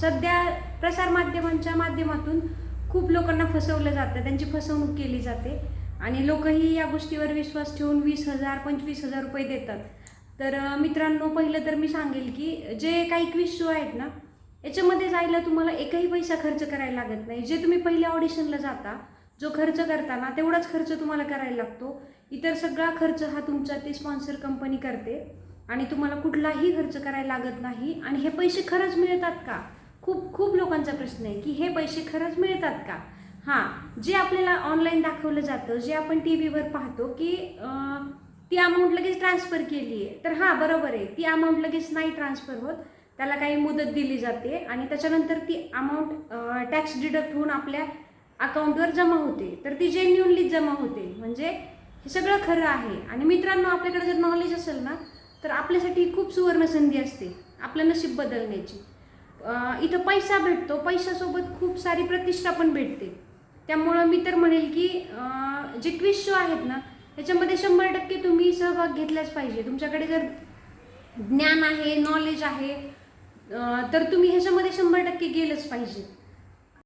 सध्या प्रसारमाध्यमांच्या माध्यमातून खूप लोकांना फसवलं जातं. त्यांची फसवणूक केली जाते. आणि लोकही या गोष्टीवर विश्वास ठेवून वीस हजार पंचवीस हजार रुपये देतात. तर मित्रांनो पहिलं तर मी सांगेल की जे काही क्विज शो आहेत ना याच्यामध्ये जायला तुम्हाला एकही पैसा खर्च करायला लागत नाही. जे तुम्ही पहिल्या ऑडिशनला जाता जो खर्च करताना तेवढाच खर्च तुम्हाला करायला लागतो. इतर सगळा खर्च हा तुमचा ते स्पॉन्सर कंपनी करते. आणि तुम्हाला कुठलाही खर्च करायला लागत नाही. आणि हे पैसे खरंच मिळतात का? खूप खूप लोकांचा प्रश्न आहे की हे पैसे खरंच मिळतात का? हां जे आपल्याला ऑनलाईन दाखवलं जातं जे आपण टी व्हीवर पाहतो की ती अमाऊंट लगेच ट्रान्सफर केली आहे. तर हां बरोबर आहे. ती अमाऊंट लगेच नाही ट्रान्सफर होत. त्याला काही मुदत दिली जाते आणि त्याच्यानंतर ती अमाऊंट टॅक्स डिडक्ट होऊन आपल्या अकाउंटवर जमा होते. तर ती जेन्युनली जमा होते. म्हणजे हे सगळं खरं आहे. आणि मित्रांनो आपल्याकडे जर नॉलेज असेल ना तर आपल्यासाठी खूप सुवर्ण संधी असते. आपलं नशीब बदलण्याची. इथं पैसा भेटतो. पैशासोबत खूप सारी प्रतिष्ठा पण भेटते. त्यामुळं मी तर म्हणेल की जे क्विज शो आहेत ना त्याच्यामध्ये शंभर टक्के तुम्ही सहभाग घेतलाच पाहिजे. तुमच्याकडे जर ज्ञान आहे नॉलेज आहे तर तुम्ही ह्याच्यामध्ये शंभर टक्के गेलंच पाहिजे.